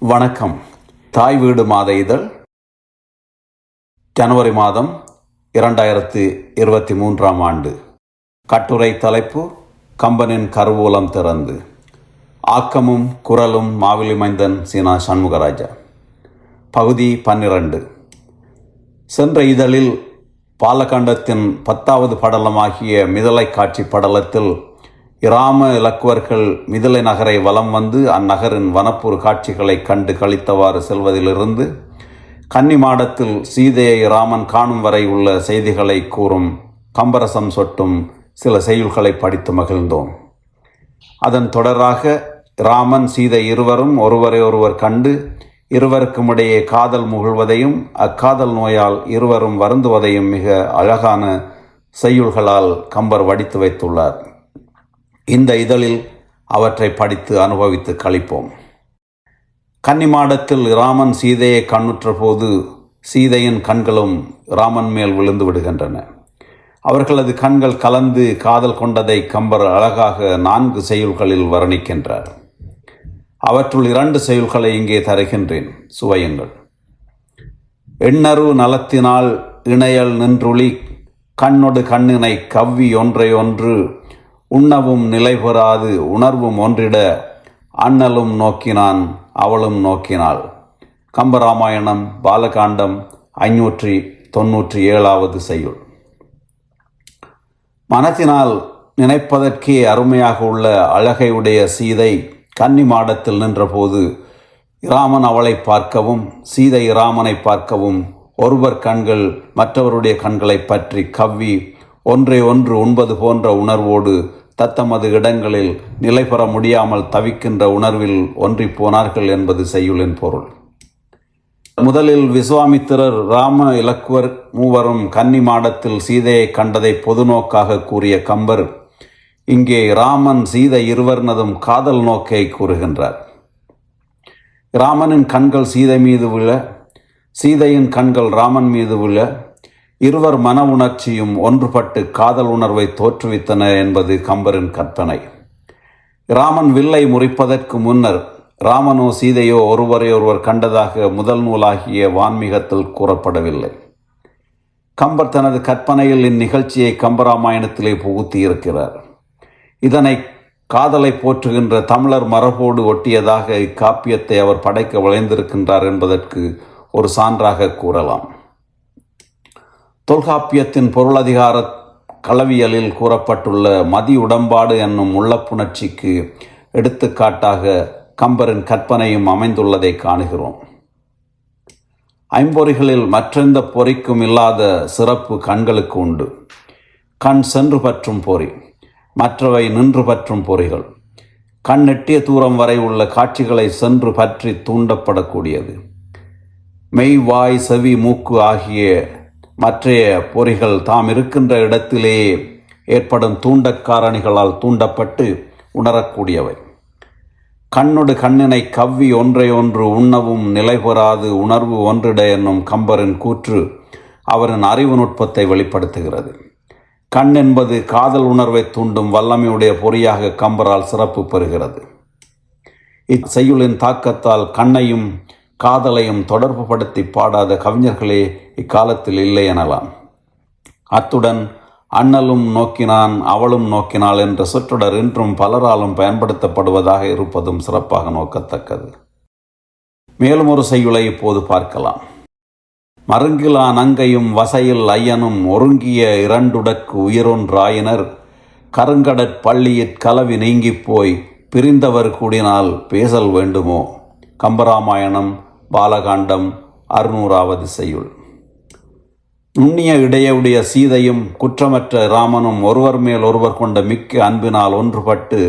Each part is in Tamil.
வணக்கம். தாய் வீடு மாத இதழ். ஜனவரி மாதம் இரண்டாயிரத்து இருபத்தி மூன்றாம் ஆண்டு. கட்டுரை தலைப்பு கம்பனின் கருவூலம் திறந்து. ஆக்கமும் குரலும் மாவிலி மைந்தன் சீனா சண்முகராஜா. பகுதி பன்னிரண்டு. சென்ற இதழில் பாலகாண்டத்தின் பத்தாவது படலமாகிய மிதலை காட்சி படலத்தில் இராம இலக்குவர்கள் மிதிலை நகரை வலம் வந்து அந்நகரின் வனப்புற காட்சிகளை கண்டு கழித்தவாறு செல்வதிலிருந்து கன்னிமாடத்தில் சீதையை ராமன் காணும் வரை உள்ள செய்திகளை கூறும் கம்பரசம் சொட்டும் சில செய்யுள்களை படித்து மகிழ்ந்தோம். அதன் தொடராக ராமன் சீதை இருவரும் ஒருவரை ஒருவர் கண்டு இருவருக்கும் இடையே காதல் முகிழ்வதையும் அக்காதல் நோயால் இருவரும் வருந்துவதையும் மிக அழகான செய்யுள்களால் கம்பர் வடித்து வைத்துள்ளார். இந்த இதழில் அவற்றை படித்து அனுபவித்து கழிப்போம் கன்னிமாடத்தில் ராமன் சீதையை கண்ணுற்ற போது சீதையின் கண்களும் ராமன் மேல் விழுந்து விடுகின்றன. அவர்களது கண்கள் கலந்து காதல் கொண்டதை கம்பர் அழகாக நான்கு செயல்களில் வர்ணிக்கின்றார். அவற்றுள் இரண்டு செயல்களை இங்கே தருகின்றேன். சுவையுங்கள். எண்ணறு நலத்தினால் இணையல் நின்றுளி கண்ணொடு கண்ணினை கவ்வி ஒன்றையொன்று உண்ணவும் நிலை பெறாது உணர்வும் ஒன்றிட. அண்ணலும் நோக்கினான் அவளும் நோக்கினாள். கம்பராமாயணம் பாலகாண்டம் ஐநூற்றி தொன்னூற்றி ஏழாவது செய்யுள். மனத்தினால் நினைப்பதற்கே அருமையாக உள்ள அழகையுடைய சீதை கன்னி மாடத்தில் நின்றபோது இராமன் அவளை பார்க்கவும் சீதை இராமனை பார்க்கவும் ஒருவர் கண்கள் மற்றவருடைய கண்களை பற்றி கவ்வி ஒன்றை ஒன்று உண்பது போன்ற உணர்வோடு தத்தமது இடங்களில் நிலை பெற முடியாமல் தவிக்கின்ற உணர்வில் ஒன்றிப் போனார்கள் என்பது செய்யுளின் பொருள். முதலில் விஸ்வாமித்திரர் ராம இலக்குவர் மூவரும் கன்னி மாடத்தில் சீதையை கண்டதை பொதுநோக்காக கூறிய கம்பர் இங்கே ராமன் சீதை இருவர்னதும் காதல் நோக்கை கூறுகின்றார். ராமனின் கண்கள் சீதை மீது விழ சீதையின் கண்கள் ராமன் மீது விழ இருவர் மன உணர்ச்சியும் ஒன்றுபட்டு காதல் உணர்வை தோற்றுவித்தன என்பது கம்பரின் கற்பனை. ராமன் வில்லை முறிப்பதற்கு முன்னர் ராமனோ சீதையோ ஒருவரை ஒருவர் கண்டதாக முதல் நூலாகிய வான்மீகத்தில் கூறப்படவில்லை. கம்பர் தனது கற்பனையில் இந்நிகழ்ச்சியை கம்பராமாயணத்திலே புகுத்தியிருக்கிறார். இதனை காதலை போற்றுகின்ற தமிழர் மரபோடு ஒட்டியதாக இக்காப்பியத்தை அவர் படைக்க விளைந்திருக்கின்றார் என்பதற்கு ஒரு சான்றாக கூறலாம். தொல்காப்பியத்தின் பொருளதிகார களவியலில் கூறப்பட்டுள்ள மதி உடம்பாடு என்னும் உள்ளப்புணர்ச்சிக்கு எடுத்துக்காட்டாக கம்பரின் கற்பனையும் அமைந்துள்ளதை காணுகிறோம். ஐம்பொறிகளில் மற்றெந்த பொறிக்கும் இல்லாத சிறப்பு கண்களுக்கு உண்டு. கண் சென்று பற்றும் பொறி மற்றவை நின்று பற்றும் பொறிகள். கண் எட்டிய தூரம் வரை உள்ள காட்சிகளை சென்று பற்றி தூண்டப்படக்கூடியது. மெய் வாய் செவி மூக்கு ஆகிய மற்றைய பொறிகள் தாம் இருக்கின்ற இடத்திலேயே ஏற்படும் தூண்டக்காரணிகளால் தூண்டப்பட்டு உணரக்கூடியவை. கண்ணொடு கண்ணினை கவ்வி ஒன்றை ஒன்று உண்ணவும் நிலை பெறாது உணர்வு ஒன்றிட என்னும் கம்பரின் கூற்று அவரின் அறிவு நுட்பத்தை வெளிப்படுத்துகிறது. கண் என்பது காதல் உணர்வை தூண்டும் வல்லமையுடைய பொறியாக கம்பரால் சிறப்பு பெறுகிறது. இச்செய்யுளின் தாக்கத்தால் கண்ணையும் காதலையும் தொடர்பு படுத்தி பாடாத கவிஞர்களே இக்காலத்தில் இல்லை எனலாம். அத்துடன் அண்ணலும் நோக்கினான் அவளும் நோக்கினாள் என்ற சொற்றொடர் இன்றும் பலராலும் பயன்படுத்தப்படுவதாக இருப்பதும் சிறப்பாக நோக்கத்தக்கது. மேலும் ஒரு செய்யுளை இப்போது பார்க்கலாம். மருங்கிலா நங்கையும் வசையில் ஐயனும் ஒருங்கிய இரண்டுடற்கு உயிரொன்றாயினர். கருங்கடற் பள்ளியிற் கலவி நீங்கிப் போய் பிரிந்தவர் கூடினால் பேசல் வேண்டுமோ? கம்பராமாயணம் பாலகாண்டம் அறுநூறாவது செய்யுள். நுண்ணிய இடையுடைய சீதையும் குற்றமற்ற ராமனும் ஒருவர் மேல் ஒருவர் கொண்ட மிக்க அன்பினால் ஒன்றுபட்டு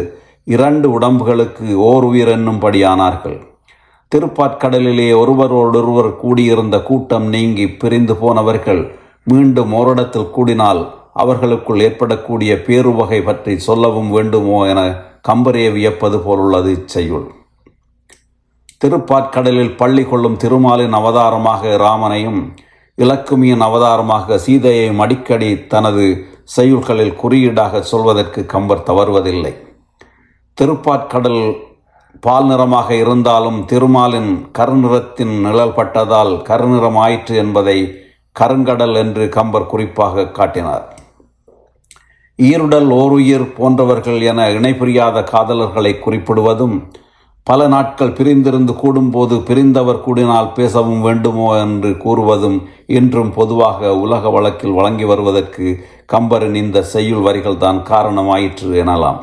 இரண்டு உடம்புகளுக்கு ஓர் உயிர் என்னும்படியானார்கள் திருப்பாற்கடலிலே ஒருவரோடொருவர் கூடியிருந்த கூட்டம் நீங்கி பிரிந்து போனவர்கள் மீண்டும் ஓரிடத்தில் கூடினால் அவர்களுக்குள் ஏற்படக்கூடிய பேருவகை பற்றி சொல்லவும் வேண்டுமோ என கம்பரே வியப்பது போலுள்ளது இச்செய்யுள். திருப்பாற்கடலில் பள்ளி கொள்ளும் திருமாலின் அவதாரமாக ராமனையும் இலக்குமியின் அவதாரமாக சீதையையும் அடிக்கடி தனது செய்யுள்களில் குறியீடாக சொல்வதற்கு கம்பர் தவறுவதில்லை. திருப்பாற்கடல் பால் நிறமாக இருந்தாலும் திருமாலின் கருநிறத்தின் நிழல் பட்டதால் கருநிறமாயிற்று என்பதை கருங்கடல் என்று கம்பர் குறிப்பாக காட்டினார். ஈருடல் ஓருயிர் போன்றவர்கள் என இணைபுரியாத காதலர்களை குறிப்பிடுவதும் பல நாட்கள் பிரிந்திருந்து கூடும்போது பிரிந்தவர் கூடினால் பேசவும் வேண்டுமோ என்று கூறுவதும் இன்றும் பொதுவாக உலக வழக்கில் வழங்கி வருவதற்கு கம்பரின் இந்த செய்யுள் வரிகள் தான் காரணமாயிற்று எனலாம்.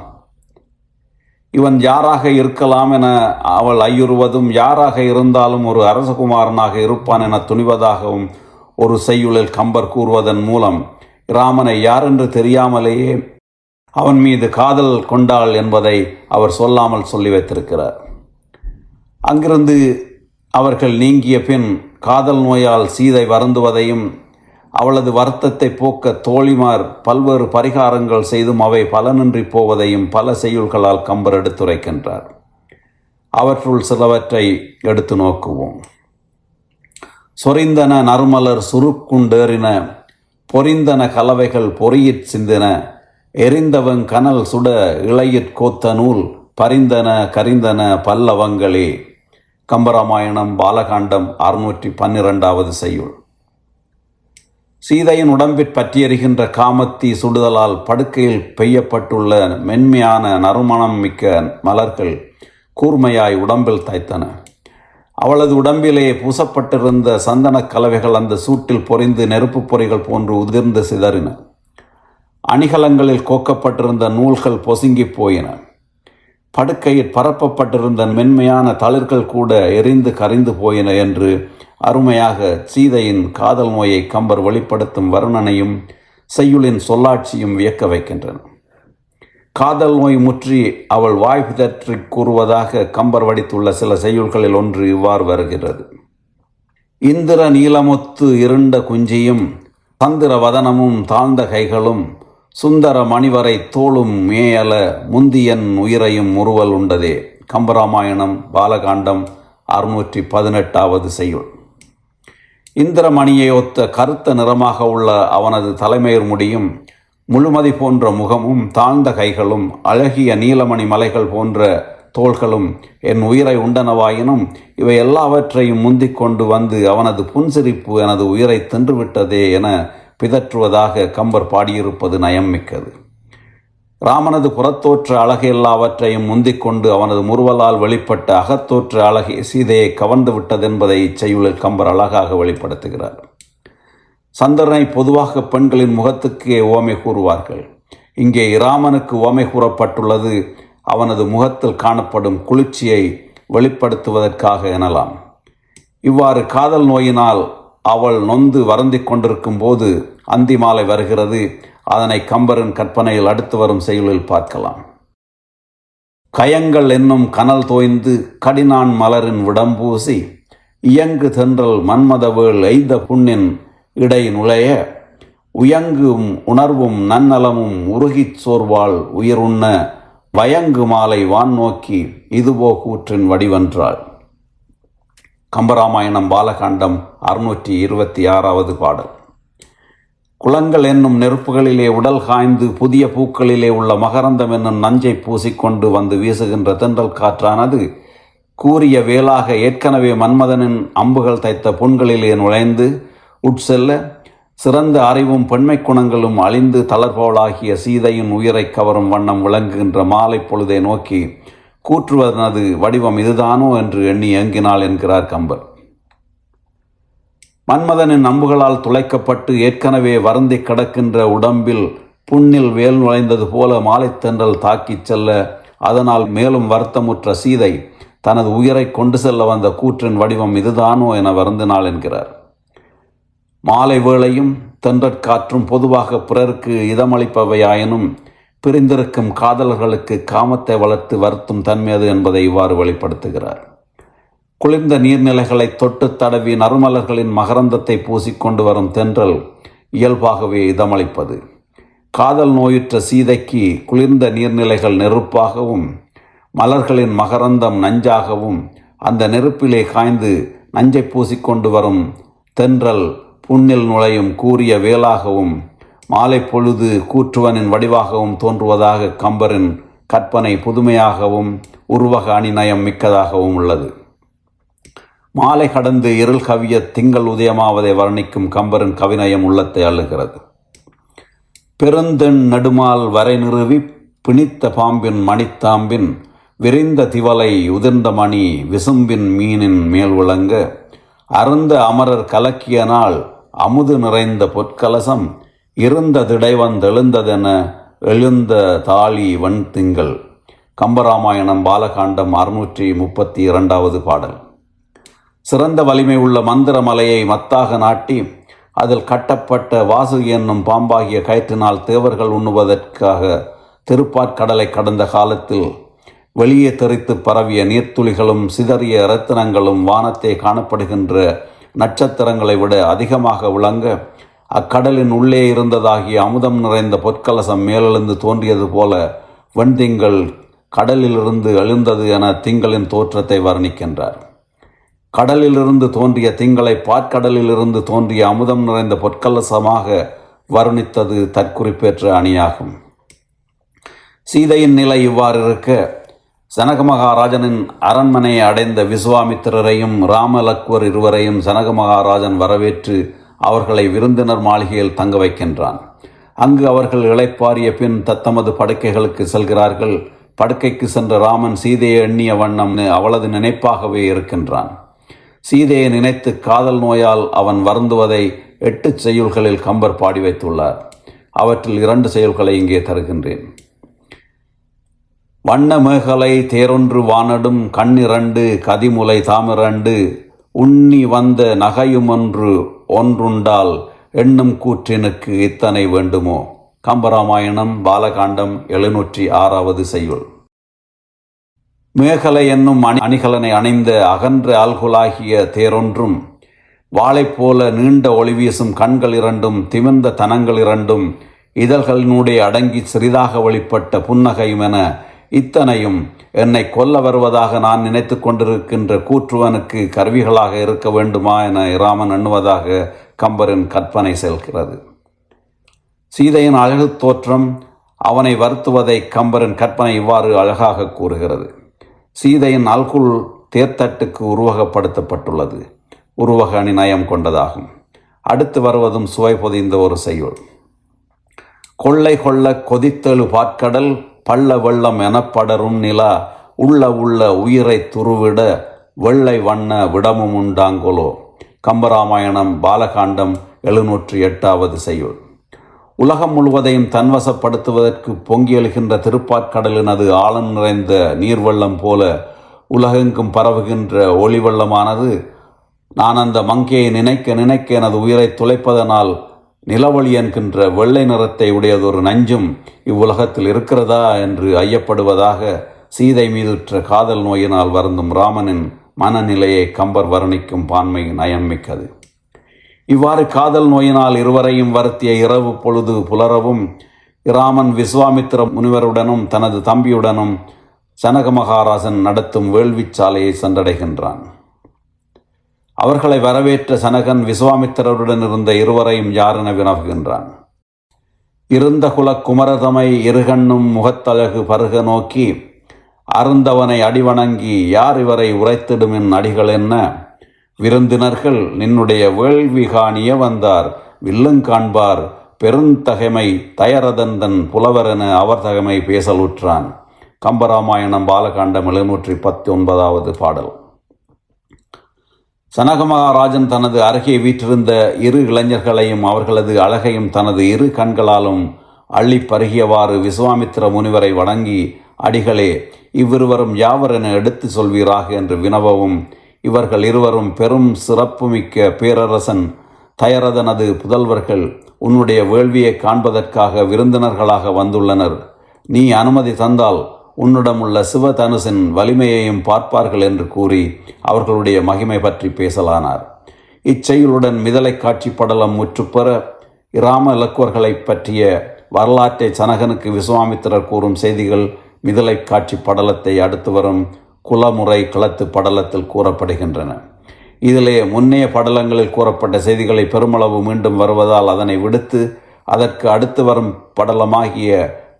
இவன் யாராக இருக்கலாம் என அவள் ஐயுறுவதும் யாராக இருந்தாலும் ஒரு அரசகுமாரனாக இருப்பான் என துணிவதாகவும் ஒரு செய்யுளில் கம்பர் கூறுவதன் மூலம் ராமனை யாரென்று தெரியாமலேயே அவன் மீது காதல் கொண்டாள் என்பதை அவர் சொல்லாமல் சொல்லி வைத்திருக்கிறார். அங்கிருந்து அவர்கள் நீங்கிய பின் காதல் நோயால் சீதை வருந்துவதையும் அவளது வருத்தத்தை போக்க தோழிமார் பல்வேறு பரிகாரங்கள் செய்தும் அவை பலனின்றி போவதையும் பல செய்யுள்களால் கம்பர் எடுத்துரைக்கின்றார். அவற்றுள் சிலவற்றை எடுத்து நோக்குவோம். சொரிந்தன நறுமலர் சுருக்குண்டேறின பொறிந்தன கலவைகள் பொறியிற் சிந்தின எரிந்தவன் கனல் சுட இளையிற் கோத்த நூல் பரிந்தன கரிந்தன பல்லவங்களே. கம்பராமாயணம் பாலகாண்டம் அறுநூற்றி பன்னிரெண்டாவது செய்யுள். சீதையின் உடம்பிற் பற்றியறிகின்ற காமத்தி சுடுதலால் படுக்கையில் பெய்யப்பட்டுள்ள மென்மையான நறுமணம் மிக்க மலர்கள் கூர்மையாய் உடம்பில் தைத்தன அவளது உடம்பிலே பூசப்பட்டிருந்த சந்தனக் கலவைகள் அந்த சூட்டில் பொறிந்து நெருப்புப் பொறிகள் போன்று உதிர்ந்து சிதறின. அணிகலங்களில் கோக்கப்பட்டிருந்த நூல்கள் பொசுங்கிப் போயின. படுக்கையில் பரப்பப்பட்டிருந்த மென்மையான தளிர்கள் கூட எரிந்து கரைந்து போயின என்று அருமையாக சீதையின் காதல் நோயை கம்பர் வெளிப்படுத்தும் வர்ணனையும் செய்யுளின் சொல்லாட்சியும் வியக்க வைக்கின்றன. காதல் நோய் முற்றி அவள் வாய் பிதற்றி கூறுவதாக கம்பர் வடித்துள்ள சில செய்யுள்களில் ஒன்று இவ்வாறு வருகிறது. இந்திர நீலமுத்து இருண்ட குஞ்சியும் தந்திர வதனமும் தாழ்ந்த கைகளும் சுந்தர மணிவரை தோளும் மேயல முந்தியன் உயிரையும் முறுவல் உண்டதே. கம்பராமாயணம் பாலகாண்டம் அறுநூற்றி பதினெட்டாவது செய்யுள். இந்திரமணியை ஒத்த கருத்த நிறமாக உள்ள அவனது தலைமையர் முடியும் முழுமதி போன்ற முகமும் தாழ்ந்த கைகளும் அழகிய நீலமணி மலைகள் போன்ற தோள்களும் என் உயிரை உண்டனவாயினும் இவை எல்லாவற்றையும் முந்திக் கொண்டு வந்து அவனது புன்சிரிப்பு எனது உயிரை தின்றுவிட்டதே என பிதற்றுவதாக கம்பர் பாடியிருப்பது நயம் மிக்கது. ராமனது புறத்தோற்ற அழகு எல்லாவற்றையும் முந்திக் கொண்டு அவனது முறுவலால் வெளிப்பட்ட அகத்தோற்ற அழகை சீதையை கவர்ந்து விட்டதென்பதை இச்செய்யுளில் கம்பர் அழகாக வெளிப்படுத்துகிறார். சந்திரனை பொதுவாக பெண்களின் முகத்துக்கே ஓமை கூறுவார்கள். இங்கே இராமனுக்கு ஓமை கூறப்பட்டுள்ளது. அவனது முகத்தில் காணப்படும் குளிர்ச்சியை வெளிப்படுத்துவதற்காக எனலாம். இவ்வாறு காதல் நோயினால் அவள் நொந்து வருந்திக் கொண்டிருக்கும் போது அந்தி மாலை வருகிறது. அதனை கம்பரின் கற்பனையில் அடுத்து வரும் செயலில் பார்க்கலாம். கயங்கள் என்னும் கனல் தோய்ந்து கடினான் மலரின் விடம்பூசி இயங்கு தென்றல் மன்மதவேள் எய்த புண்ணின் இடை நுழைய உயங்கும் உணர்வும் நன்னலமும் உருகிச் சோர்வாள் உயிருண்ண வயங்கு மாலை வான் நோக்கி இதுபோ கூற்றின் வடிவென்றாள். கம்பராமாயணம் பாலகாண்டம் அறுநூற்றி இருபத்தி ஆறாவது பாடல். குளங்கள் என்னும் நெருப்புகளிலே உடல் காய்ந்து புதிய பூக்களிலே உள்ள மகரந்தம் என்னும் நஞ்சை பூசிக்கொண்டு வந்து வீசுகின்ற தென்றல் காற்றானது கூறிய வேலாக ஏற்கனவே மன்மதனின் அம்புகள் தைத்த புண்களிலே நுழைந்து உட்செல்ல சிறந்த அறிவும் பெண்மை குணங்களும் அழிந்து தளர்போலாகிய சீதையின் உயிரை கவரும் வண்ணம் விளங்குகின்ற மாலை பொழுதை நோக்கி கூற்றுவதனது வடிவம் இதுதானோ என்று எண்ணி ஏங்கினாள் என்கிறார் கம்பர். மன்மதனின் அம்புகளால் துளைக்கப்பட்டு ஏற்கனவே வருந்தி கிடக்கின்ற உடம்பில் புண்ணில் வேல் நுழைந்தது போல மாலைத்தென்றல் தாக்கிச் செல்ல அதனால் மேலும் வருத்தமுற்ற சீதை தனது உயிரை கொண்டு செல்ல வந்த கூற்றின் வடிவம் இதுதானோ என வருந்தினாள் என்கிறார். மாலை வேளையும் தென்றற்காற்றும் பொதுவாக பிறருக்கு இதமளிப்பவையாயினும் பிரிந்திருக்கும் காதலர்களுக்கு காமத்தை வளர்த்து வருத்தும் தன்மை அது என்பதை இவ்வாறு வெளிப்படுத்துகிறார். குளிர்ந்த நீர்நிலைகளை தொட்டு தடவி நறுமலர்களின் மகரந்தத்தை பூசிக்கொண்டு வரும் தென்றல் இயல்பாகவே இதமளிப்பது. காதல் நோயுற்ற சீதைக்கு குளிர்ந்த நீர்நிலைகள் நெருப்பாகவும் மலர்களின் மகரந்தம் நஞ்சாகவும் அந்த நெருப்பிலே காய்ந்து நஞ்சை பூசிக்கொண்டு வரும் தென்றல் புண்ணில் நுழையும் கூறிய வேலாகவும் மாலை பொழுது கூற்றுவனின் வடிவாகவும் தோன்றுவதாக கம்பரின் கற்பனை புதுமையாகவும் உருவக அணிநயம் மிக்கதாகவும் உள்ளது. மாலை கடந்து இருள் கவிய திங்கள் உதயமாவதை வர்ணிக்கும் கம்பரின் கவிநயம் உள்ளத்தை அள்ளுகிறது. பெருந்தெண் நடுமால் வரை நிறுவி பிணித்த பாம்பின் மணித்தாம்பின் விரிந்த திவலை உதிர்ந்த மணி விசும்பின் மீனின் மேல் விளங்க அருந்த அமரர் கலக்கிய நாள் அமுது நிறைந்த பொற்கலசம் இருந்த திடைவந்தெழுந்ததென எழுந்த தாலி வன் திங்கள். கம்பராமாயணம் பாலகாண்டம் அறுநூற்றி முப்பத்தி இரண்டாவது பாடல். சிறந்த வலிமை உள்ள மந்திர மலையை மத்தாக நாட்டி அதில் கட்டப்பட்ட வாசு என்னும் பாம்பாகிய கயிற்றினால் தேவர்கள் உண்ணுவதற்காக திருப்பாற்கடலை கடந்த காலத்தில் வெளியே தெரித்து பரவிய நீர்த்துளிகளும் சிதறிய ரத்தினங்களும் வானத்தை காணப்படுகின்ற நட்சத்திரங்களை விட அதிகமாக விளங்க அக்கடலின் உள்ளே இருந்ததாகிய அமுதம் நிறைந்த பொற்கலசம் மேலெழுந்து தோன்றியது போல வெண்திங்கள் கடலிலிருந்து எழுந்தது என திங்களின் தோற்றத்தை வர்ணிக்கின்றார். கடலிலிருந்து தோன்றிய திங்களை பாற்கடலிலிருந்து தோன்றிய அமுதம் நிறைந்த பொற்கலசமாக வர்ணித்தது தற்குறிப்பேற்ற அணியாகும். சீதையின் நிலை இவ்வாறு இருக்க சனக மகாராஜனின் அரண்மனையை அடைந்த விஸ்வாமித்திரரையும் ராமலக்வர் இருவரையும் சனக மகாராஜன் வரவேற்று அவர்களை விருந்தினர் மாளிகையில் தங்க வைக்கின்றான். அங்கு அவர்கள் இளைப்பாறிய பின் தத்தமது படுக்கைகளுக்கு செல்கிறார்கள். படுக்கைக்கு சென்ற ராமன் சீதையை எண்ணிய வண்ணம் அவளது நினைப்பாகவே இருக்கின்றான். சீதையை நினைத்து காதல் நோயால் அவன் வருந்துவதை எட்டு செயல்களில் கம்பர் பாடி வைத்துள்ளார். அவற்றில் இரண்டு செயல்களை இங்கே தருகின்றேன். வண்ண மேகலை தேரொன்று வானடும் கண்ணிரண்டு கதிமுலை தாமிரண்டு உண்ணி வந்த நகையுமொன்று ஒன்றுண்டால் எண்ணும் கூற்றினுக்கு இத்தனை வேண்டுமோ? கம்பராமாயணம் பாலகாண்டம் எழுநூற்றி ஆறாவது செய்யுள். மேகலை என்னும் அணி அணிகலனை அணிந்த அகன்ற ஆல்குலாகிய தேரொன்றும் வாளைப் போல நீண்ட ஒளி வீசும் கண்கள் இரண்டும் திமிர்ந்த தனங்கள் இரண்டும் இதழ்களினூடே அடங்கி சிறிதாக வெளிப்பட்ட புன்னகையும் என இத்தனையும் என்னை கொல்ல வருவதாக நான் நினைத்து கொண்டிருக்கின்ற கூற்றுவனுக்கு கருவிகளாக இருக்க வேண்டுமா என இராமன் எண்ணுவதாக கம்பரின் கற்பனை செல்கிறது. சீதையின் அழகு தோற்றம் அவனை வருத்துவதை கம்பரின் கற்பனை இவ்வாறு அழகாக கூறுகிறது. சீதையின் அல்குல் தேர்த்தட்டுக்கு உருவகப்படுத்தப்பட்டுள்ளது. உருவக அணி நயம் கொண்டதாகும். அடுத்து வருவதும் சுவை பொதிந்த ஒரு செய்யுள். கொள்ளை கொள்ள கொதித்தெழு பாற்கடல் பள்ள வெள்ளம் எனப்படரும் நிலா உள்ள உள்ள உயிரை துருவிட வெள்ளை வண்ண விடமும் உண்டாங்கொலோ கம்பராமாயணம் பாலகாண்டம் எழுநூற்றி எட்டாவது செய்யுள். உலகம் முழுவதையும் தன்வசப்படுத்துவதற்கு பொங்கி எழுகின்ற திருப்பாற்கடலினது ஆழம் நிறைந்த நீர்வெள்ளம் போல உலகெங்கும் பரவுகின்ற ஒளிவெள்ளமானது நான் அந்த மங்கையை நினைக்க நினைக்க எனது உயிரை துளைப்பதனால் நிலவொளி என்கின்ற வெள்ளை நிறத்தை உடையதொரு நஞ்சும் இவ்வுலகத்தில் இருக்கிறதா என்று ஐயப்படுவதாக சீதை மீதுற்ற காதல் நோயினால் வருந்தும் ராமனின் மனநிலையை கம்பர் வர்ணிக்கும் பான்மை நயம்மிக்கது இவ்வாறு காதல் நோயினால் இருவரையும் வருத்திய இரவு பொழுது புலரவும் ராமன் விஸ்வாமித்திர முனிவருடனும் தனது தம்பியுடனும் சனக மகாராஜன் நடத்தும் வேள்விச்சாலையை சென்றடைகின்றான். அவர்களை வரவேற்ற சனகன் விஸ்வாமித்திரருடன் இருந்த இருவரையும் யாரென வினவுகின்றான். இருந்த குலக் குமரதமை இருகண்ணும் முகத்தழகு பருக நோக்கி அருந்தவனை அடிவணங்கி யார் இவரை உரைத்திடுமின் அடிகள் என்ன? விருந்தினர்கள் நின்னுடைய வேள்வி காணிய வந்தார். வில்லுங்காண்பார் பெருந்தகைமை தயரதந்தன் புலவரென அவர் தகைமை பேசலுற்றான். கம்பராமாயணம் பாலகாண்டம் எழுநூற்றி பத்தி ஒன்பதாவது பாடல். சனக மகாராஜன் தனது அருகே வீற்றிருந்த இரு இளைஞர்களையும் அவர்களது அழகையும் தனது இரு கண்களாலும் அள்ளி பருகியவாறு விஸ்வாமித்திர முனிவரை வணங்கி அடிகளே இவ்விருவரும் யாவர் என எடுத்து சொல்வீராக? என்று வினவவும் இவர்கள் இருவரும் பெரும் சிறப்புமிக்க பேரரசன் தயரதனது புதல்வர்கள் உன்னுடைய வேள்வியை காண்பதற்காக விருந்தினர்களாக வந்துள்ளனர். நீ அனுமதி தந்தால் உன்னிடமுள்ள சிவதனுசின் வலிமையையும் பார்ப்பார்கள் என்று கூறி அவர்களுடைய மகிமை பற்றி பேசலானார். இச்செயலுடன் மிதலை காட்சி படலம் முற்றுப்பெற இராம இலக்குவர்களை பற்றிய வரலாற்றை சனகனுக்கு விஸ்வாமித்திரர் கூறும் செய்திகள் மிதலை காட்சி படலத்தை அடுத்து வரும் குலமுறை களத்து படலத்தில் கூறப்படுகின்றன. இதிலே முன்னைய படலங்களில் கூறப்பட்ட செய்திகளை பெருமளவு மீண்டும் வருவதால் அதனை விடுத்து அதற்கு அடுத்து வரும் படலமாகிய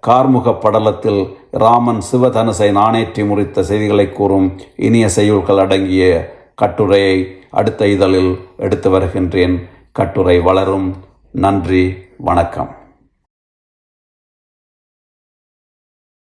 கார்முக படலத்தில் ராமன் சிவதனுசை நாணேற்றி முறித்த செய்திகளை கூறும் இனிய செய்யுள்கள் அடங்கிய கட்டுரையை அடுத்த இதழில் எடுத்து வருகின்றேன். கட்டுரை வளரும். நன்றி. வணக்கம்.